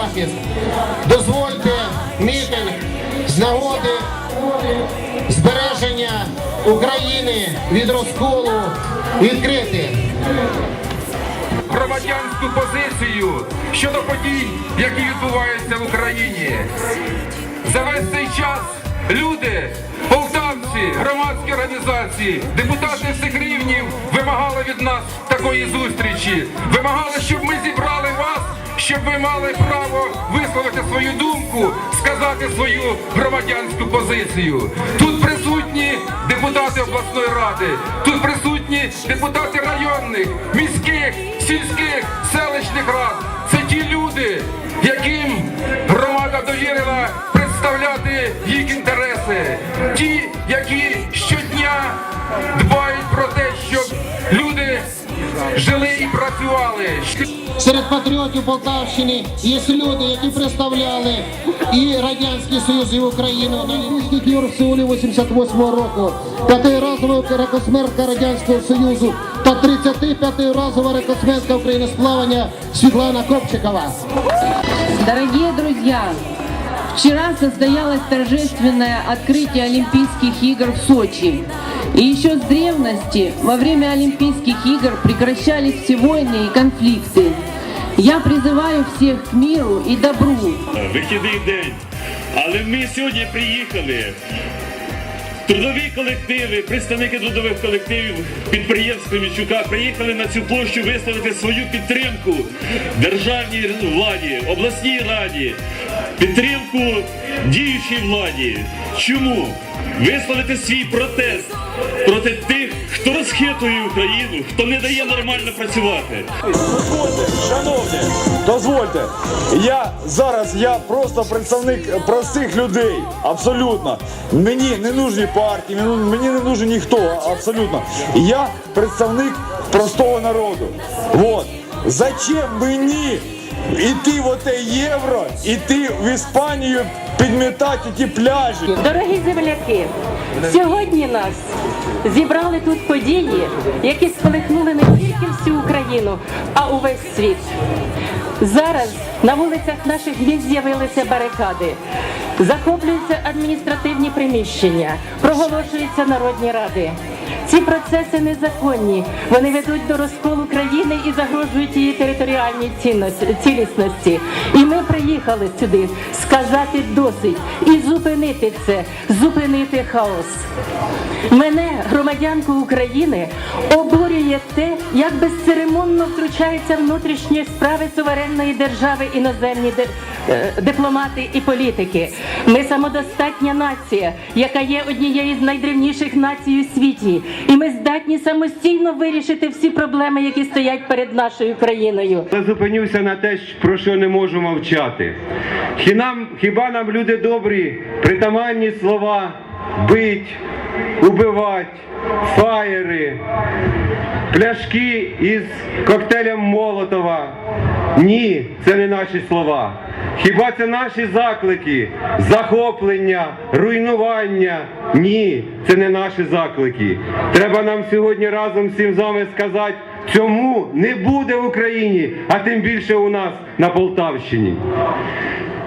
Захист. Дозвольте мітинг з нагоди збереження України від розколу відкрити. громадянську позицію щодо подій, які відбуваються в Україні. За весь цей час люди, полтавці, громадські організації, депутати всіх рівнів вимагали від нас такої зустрічі. Вимагали, щоб ми зібрали вас, щоб ви мали право висловити свою думку, сказати свою громадянську позицію. Тут присутні депутати обласної ради, тут присутні депутати районних, міських, сільських, селищних рад. Це ті люди, яким громада довірила представляти їх інтереси. Ті, які щодня дбають про те, щоб люди жили і працювали. Серед патріотів Полтавщини є люди, які представляли і Радянський Союз, і Україну на Олімпійських ігор в Сеулі 88-го року, п'ятиразова рекордсменка Радянського Союзу та 35-разова рекордсменка України з плавання Світлана Копчикова. Дорогие друзья, вчера состоялось торжественное открытие Олимпийских игр в Сочи. И еще с древности во время Олимпийских игр прекращались все войны и конфликты. Я призываю всех к миру и добру. вихідний день. Але ми сьогодні приїхали. Трудові колективи, представники трудових колективів підприємств Кремічука приїхали на цю площу висловити свою підтримку державній владі, обласній раді, підтримку діючій владі. Чому? Висловити свій протест проти тих, хто розхитує Україну, хто не дає нормально працювати. Дозвольте, шановні, дозвольте. Я зараз я просто представник простих людей. Абсолютно. Мені не нужні партії, мені- не нужен ніхто. Абсолютно. Я представник простого народу. Вот. Зачем мені іти в те євро, іти в Іспанію підмітати ті пляжі? Дорогі земляки, сьогодні нас зібрали тут події, які сколихнули не тільки всю Україну, а увесь світ. Зараз на вулицях наших міст з'явилися барикади, захоплюються адміністративні приміщення, проголошуються народні ради. Ці процеси незаконні. Вони ведуть до розколу країни і загрожують її територіальній цілісності. І ми приїхали сюди сказати досить і зупинити це, зупинити хаос. Мене, громадянку України, обурює те, як безцеремонно втручаються внутрішні справи суверенної держави іноземні е, дипломати і політики. Ми самодостатня нація, яка є однією з найдревніших націй у світі, і ми здатні самостійно вирішити всі проблеми, які стоять перед нашою країною. Я зупинюся на те, про що не можу мовчати. Хіба нам люди добрі, притаманні слова бить, убивать, фаєри, пляшки із коктейлем Молотова. Ні, це не наші слова. Хіба це наші заклики? Захоплення, руйнування? Ні, це не наші заклики. Треба нам сьогодні разом всім з вами сказати, цьому не буде в Україні, а тим більше у нас на Полтавщині.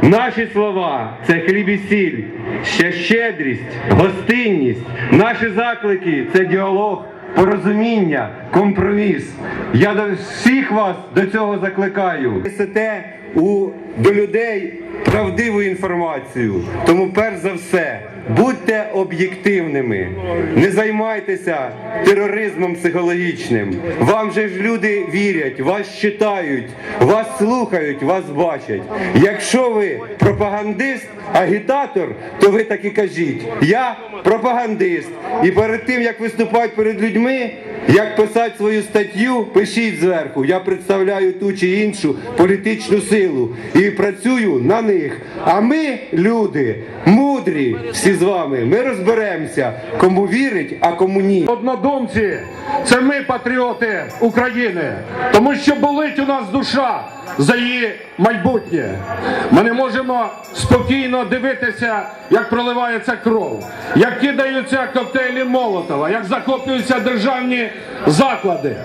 Наші слова це хліб і сіль, ще щедрість, гостинність. Наші заклики це діалог, порозуміння, компроміс. Я до всіх вас до цього закликаю. Несете у до людей правдиву інформацію. Тому, перш за все, будьте об'єктивними, не займайтеся тероризмом психологічним. Вам же ж люди вірять, вас читають, вас слухають, вас бачать. Якщо ви пропагандист, агітатор, то ви так і кажіть. Я пропагандист. І перед тим як виступати перед людьми, як писати свою статтю, пишіть зверху. Я представляю ту чи іншу політичну силу і працюю на них. А ми, люди, мудрі, всі з вами, ми розберемося, кому вірить, а кому ні. Однодумці, це ми патріоти України, тому що болить у нас душа за її майбутнє. Ми не можемо спокійно дивитися, як проливається кров, як кидаються коктейлі Молотова, як захоплюються державні заклади,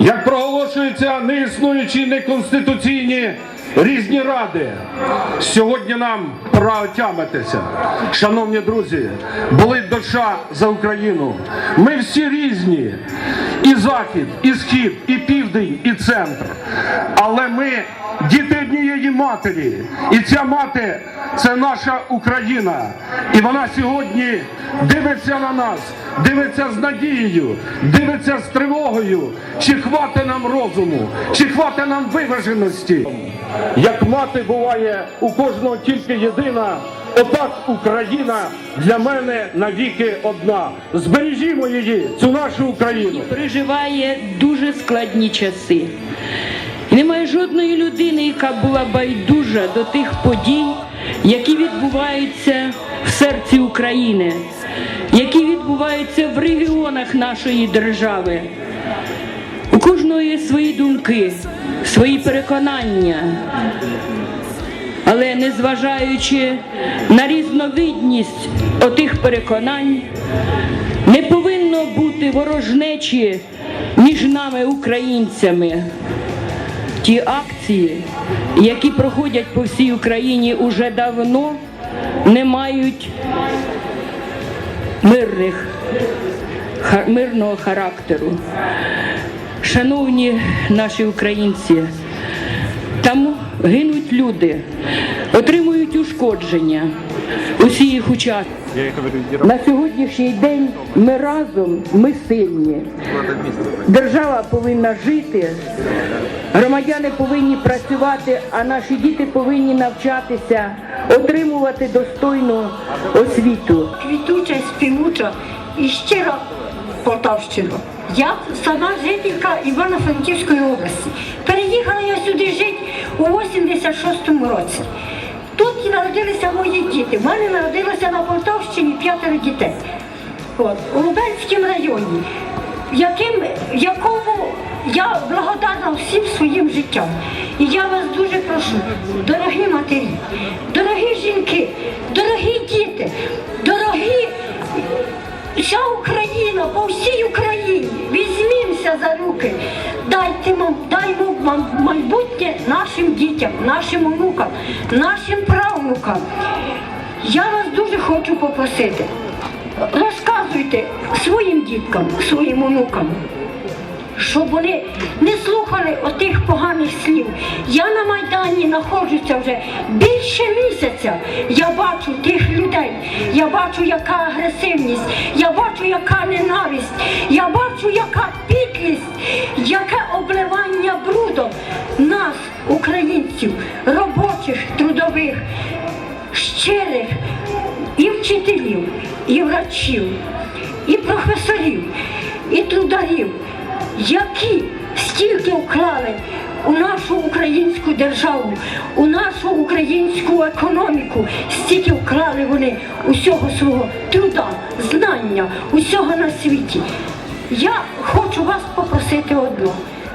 як проголошуються неіснуючі неконституційні різні ради. Сьогодні нам пора отямитися. Шановні друзі, болить душа за Україну. Ми всі різні. І захід, і схід, і південь, і центр. Але ми діти однієї матері. І ця мати це наша Україна. І вона сьогодні дивиться на нас, дивиться з надією, дивиться з тривогою. Чи хватить нам розуму, чи хватить нам виваженості. Як мати буває у кожного тільки єдина, отак Україна для мене навіки одна. Збережімо її, цю нашу Україну. переживає дуже складні часи. Немає жодної людини, яка була байдужа до тих подій, які відбуваються в серці України, які відбуваються в регіонах нашої держави. У кожного є свої думки, свої переконання. Але незважаючи на різновидність отих переконань, не повинно бути ворожнечі між нами, українцями. Ті акції, які проходять по всій Україні уже давно, не мають мирних, мирного характеру. Шановні наші українці, там гинуть люди, отримують ушкодження. Усі їх учасники. На сьогоднішній день ми разом, ми сильні. Держава повинна жити, громадяни повинні працювати, а наші діти повинні навчатися, отримувати достойну освіту. квітуча, співуча і щира Полтавщина. Я сама жителька Івано-Франківської області. Переїхала я сюди жити у 86-му році. Тут народилися мої діти. У мене народилося на Полтавщині п'ятеро дітей. От, у Лубенському районі, яким, якому я благодарна всім своїм життям. І я вас дуже прошу, дорогі матері, дорогі жінки, дорогі діти, дорогі вся Україна, по всій Україні, візьмімося за руки, дайте нам, даймо майбутнє нашим дітям, нашим онукам, нашим правнукам. Я вас дуже хочу попросити. розказуйте своїм діткам, своїм онукам щоб вони не слухали отих поганих слів. Я на Майдані знаходжуся вже більше місяця. Я бачу тих людей, я бачу, яка агресивність, я бачу, яка ненависть, я бачу, яка підлість, яке обливання брудом нас, українців, робочих, трудових, щирих і вчителів, і врачів, і професорів, і трударів які стільки вклали у нашу українську державу, у нашу українську економіку, стільки вклали вони усього свого труда, знання, усього на світі. Я хочу вас попросити одно.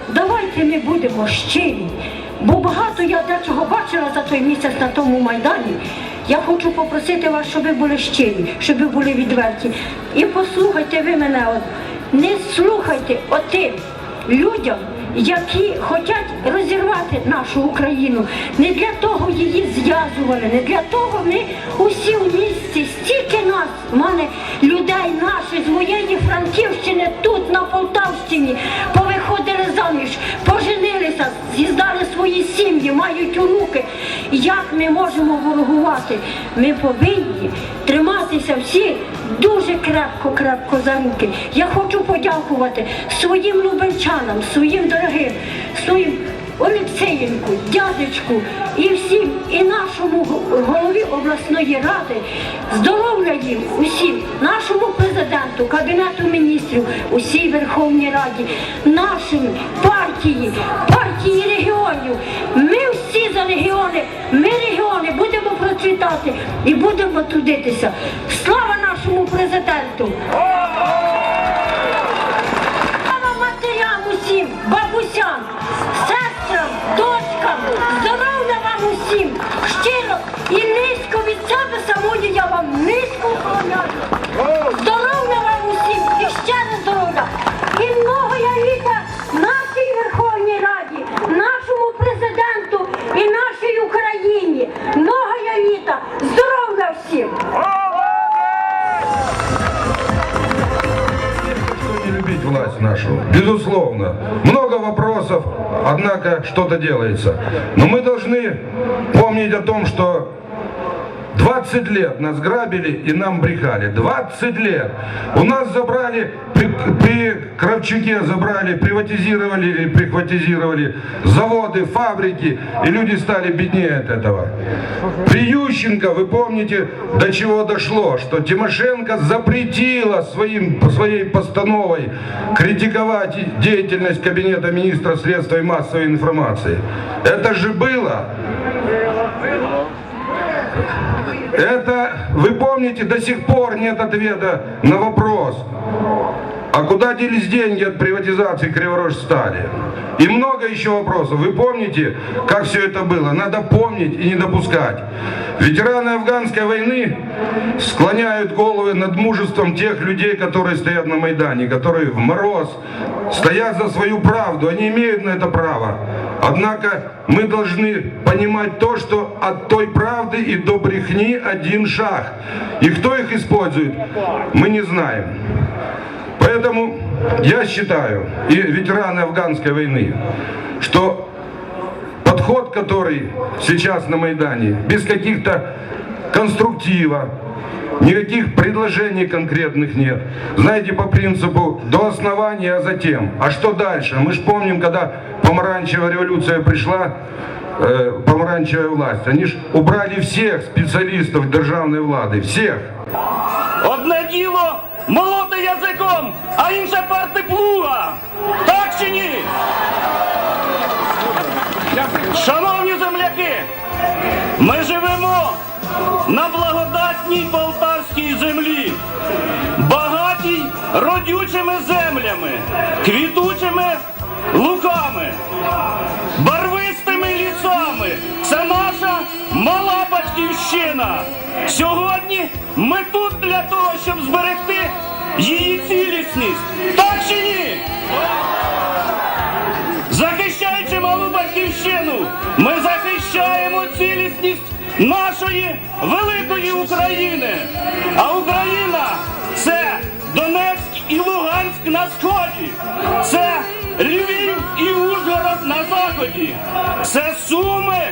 Давайте ми будемо щирі, бо багато я дечого бачила за той місяць на тому майдані. Я хочу попросити вас, щоб ви були щирі, щоб ви були відверті. І послухайте ви мене. Не слухайте отим людям, які хочуть розірвати нашу Україну. Не для того її зв'язували, не для того ми усі в місті, стільки нас, в мене людей наших з моєї Франківщини, тут на Полтавщині, повиходили заміж, поженилися, з'їздали свої сім'ї, мають онуки. Як ми можемо ворогувати? Ми повинні триматися всі дуже крепко-крепко за руки. Я хочу подякувати своїм лубенчанам, своїм дорогим, своїм Олексієнку, дядечку і всім, і нашому голові обласної ради, здоров'я їм усім, нашому президенту, кабінету міністрів, усій Верховній Раді, нашій партії, партії регіонів. Ми всі за легіони, ми регіони будемо процвітати і будемо трудитися. Слава нашому президенту! Слава матерям усім, бабусям, что-то делается. Но мы должны помнить о том, что 20 лет нас грабили и нам брехали. 20 лет. У нас забрали, при, при Кравчуке забрали, приватизировали или прихватизировали заводы, фабрики, и люди стали беднее от этого. При Ющенко, вы помните, до чего дошло, что Тимошенко запретила своим, своей постановой критиковать деятельность Кабинета министра средств и массовой информации. Это же было. Это, вы помните, до сих пор нет ответа на вопрос, а куда делись деньги от приватизации Криворожстали? И много еще вопросов. Вы помните, как все это было? Надо помнить и не допускать. Ветераны афганской войны склоняют головы над мужеством тех людей, которые стоят на Майдане, которые в мороз стоят за свою правду. Они имеют на это право. Однако мы должны понимать то, что от той правды и до брехни один шаг. И кто их использует, мы не знаем. Поэтому я считаю, и ветераны афганской войны, что подход, который сейчас на Майдане, без каких-то конструктива, никаких предложений конкретных нет. Знаете, по принципу до основания, а затем. А что дальше? Мы же помним, когда помаранчевая революция пришла, э, помаранчевая власть, они же убрали всех специалистов державной влады, всех. Одне діло молоти язиком, а інше парти плуга. Так чи ні? Шановні земляки, ми живемо на благодатній полтавській землі, багатій родючими землями, квітучими луками, барвистими лісами. Це наша мала батьківщина. Сьогодні ми тут для того, щоб зберегти її цілісність. Так чи ні? Захищаючи малу батьківщину, ми захищаємо цілісність нашої великої України. А Україна це Донецьк і Луганськ на сході, це Львів і Ужгород на заході, це Суми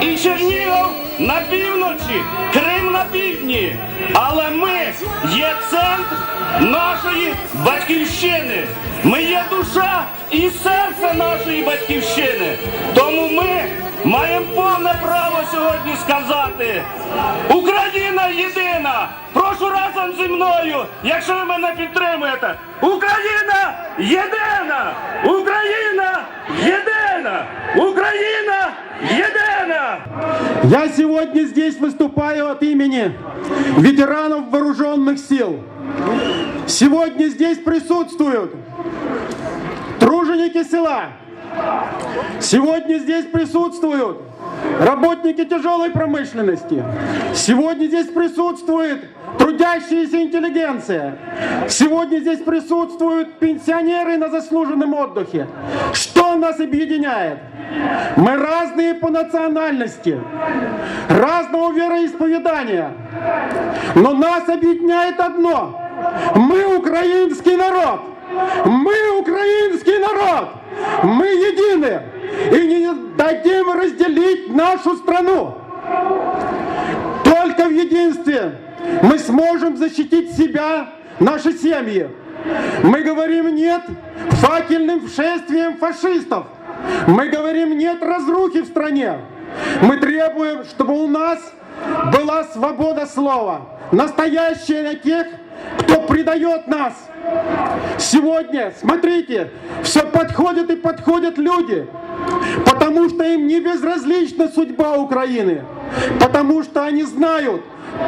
і Чернігів на півночі, Крим на півдні. Але ми є центр нашої батьківщини. Ми є душа і серце нашої батьківщини. Тому ми маємо повне право сьогодні сказати: Україна єдина! Прошу разом зі мною, якщо ви мене підтримуєте. Україна єдина! Україна єдина! Україна єдина! Я сегодня здесь выступаю от имени ветеранов вооруженных сил. Сегодня здесь присутствуют труженики села. Сегодня здесь присутствуют работники тяжелой промышленности. Сегодня здесь присутствует трудящаяся интеллигенция. Сегодня здесь присутствуют пенсионеры на заслуженном отдыхе. Что нас объединяет? Мы разные по национальности, разного вероисповедания. Но нас объединяет одно. Мы украинский народ. Мы украинский народ. Мы едины. И не дадим разделить нашу страну. Только в единстве мы сможем защитить себя, наши семьи. Мы говорим нет факельным шествиям фашистов. Мы говорим нет разрухи в стране. Мы требуем, чтобы у нас была свобода слова. Настоящая на тех, кто предает нас. Сегодня, смотрите, все подходят и подходят люди, потому что им не безразлична судьба Украины, потому что они знают,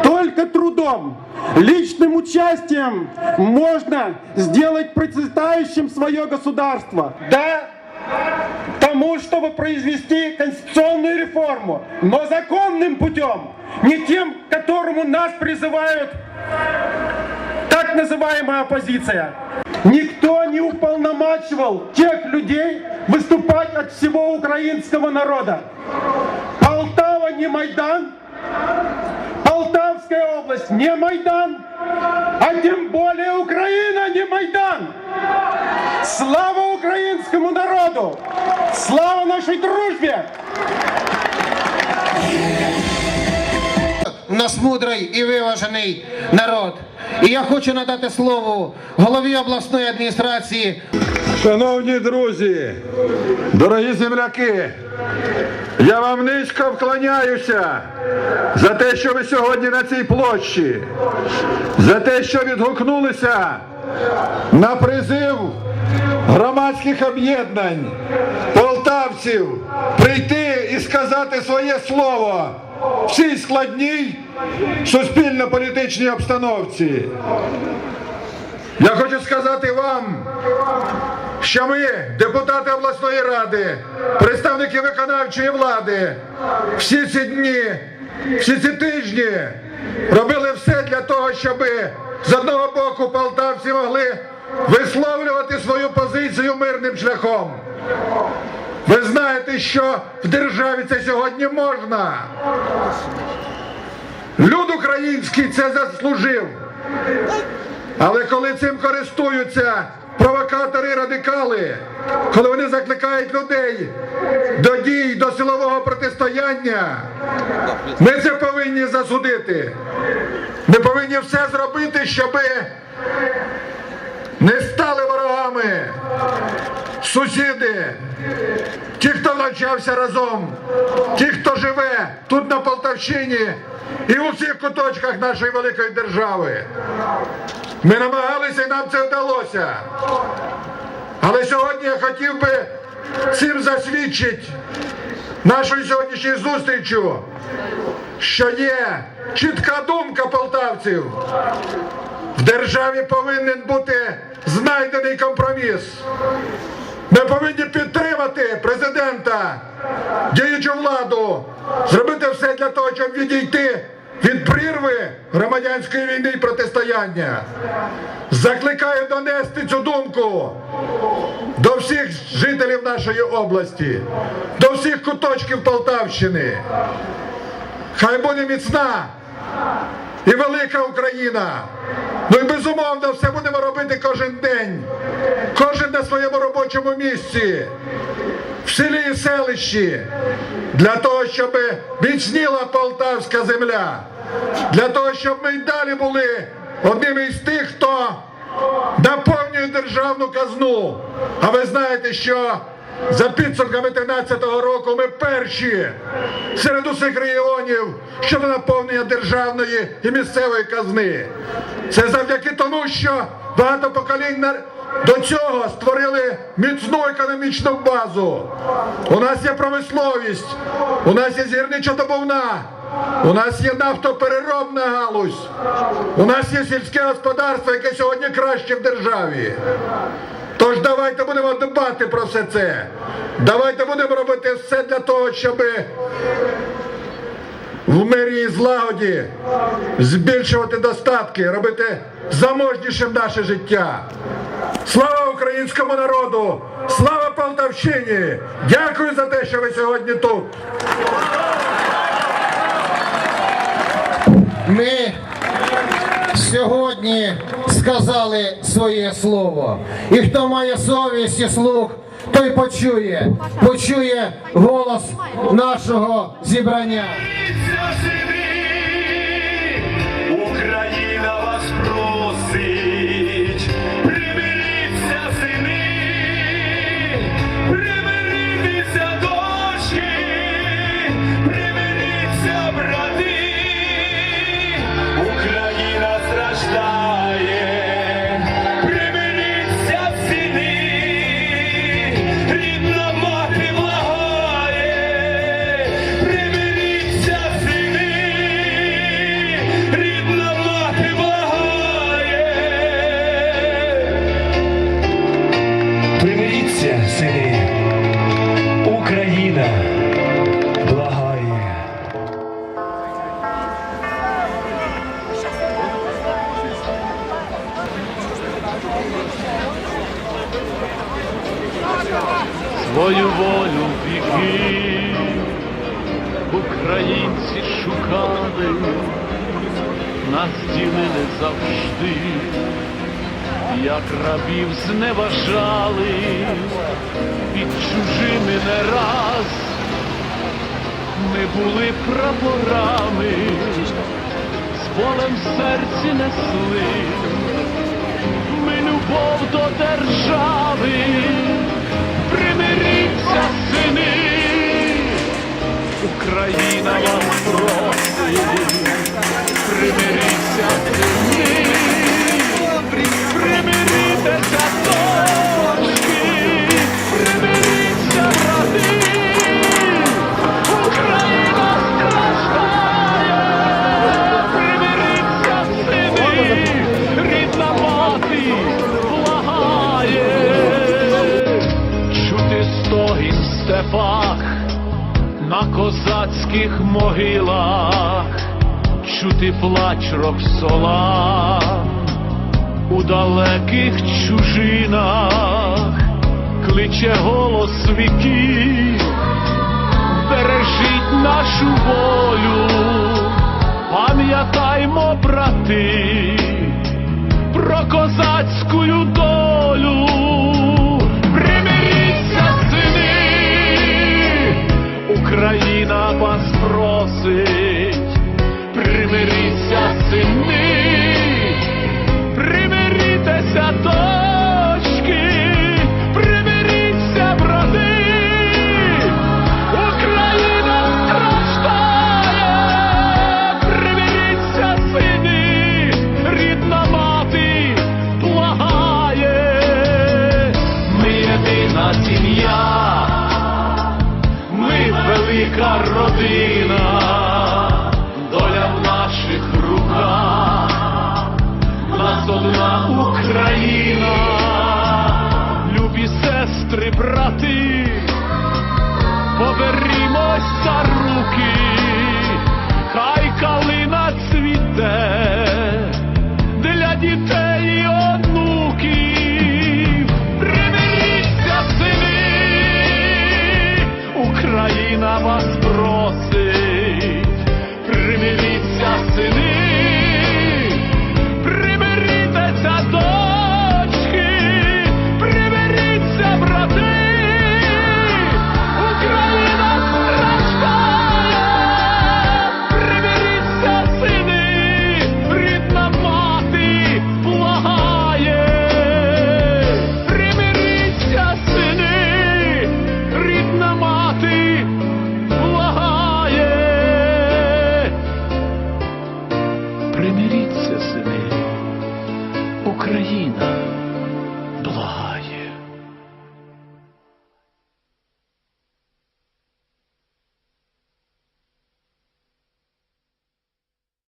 только трудом, личным участием можно сделать процветающим свое государство. Да, тому, чтобы произвести конституционную реформу, но законным путем, не тем, к которому нас призывают называемая оппозиция. Никто не уполномачивал тех людей выступать от всего украинского народа. Полтава не Майдан, Полтавская область не Майдан, а тем более Украина не Майдан. Слава украинскому народу! Слава нашей дружбе! У нас мудрий і виважений народ. І я хочу надати слово голові обласної адміністрації. Шановні друзі, дорогі земляки, я вам низько вклоняюся за те, що ви сьогодні на цій площі, за те, що відгукнулися на призив громадських об'єднань, полтавців прийти і сказати своє слово в цій складній суспільно-політичній обстановці. Я хочу сказати вам, що ми, депутати обласної ради, представники виконавчої влади, всі ці дні, всі ці тижні робили все для того, щоб з одного боку полтавці могли висловлювати свою позицію мирним шляхом. Ви знаєте, що в державі це сьогодні можна. Люд український це заслужив. Але коли цим користуються провокатори радикали, коли вони закликають людей до дій, до силового протистояння, ми це повинні засудити. Ми повинні все зробити, щоб не стали ворогами сусіди, ті, хто навчався разом, ті, хто живе тут на Полтавщині і у всіх куточках нашої великої держави. Ми намагалися і нам це вдалося. Але сьогодні я хотів би цим засвідчити нашою сьогоднішньою зустрічю, що є чітка думка полтавців. В державі повинен бути знайдений компроміс. Ми повинні підтримати президента, діючу владу, зробити все для того, щоб відійти від прірви громадянської війни і протистояння. Закликаю донести цю думку до всіх жителів нашої області, до всіх куточків Полтавщини. Хай буде міцна і велика Україна, Ну і безумовно, все будемо робити кожен день, кожен на своєму робочому місці, в селі і селищі, для того, щоб міцніла полтавська земля, для того, щоб ми й далі були одними із тих, хто наповнює державну казну. А ви знаєте, що за підсумками 2013 року ми перші серед усіх регіонів щодо наповнення державної і місцевої казни. Це завдяки тому, що багато поколінь до цього створили міцну економічну базу. У нас є промисловість, у нас є зірничодобувна, у нас є нафтопереробна галузь, у нас є сільське господарство, яке сьогодні краще в державі. Тож давайте будемо дбати про все це. Давайте будемо робити все для того, щоб в мирі і злагоді збільшувати достатки, робити заможнішим наше життя. Слава українському народу! Слава Полтавщині! Дякую за те, що ви сьогодні тут. Ми сьогодні сказали своє слово. І хто має совість і слух, той почує, почує голос нашого зібрання. Рабів зневажали, під чужими не раз. Ми були прапорами, з болем серці несли, ми любов до держави. Примиріться, сини, Україна вас просить, примиріться, сини, примиріться, дочки, примиріться, брати, Україна страждає, примиріться, сини, рідна мати благає чути стогін степах, на козацьких могилах, чути плач Роксола у далеких чужинах, кличе голос віків, бережіть нашу волю, пам'ятаймо, брати, про козацьку долю.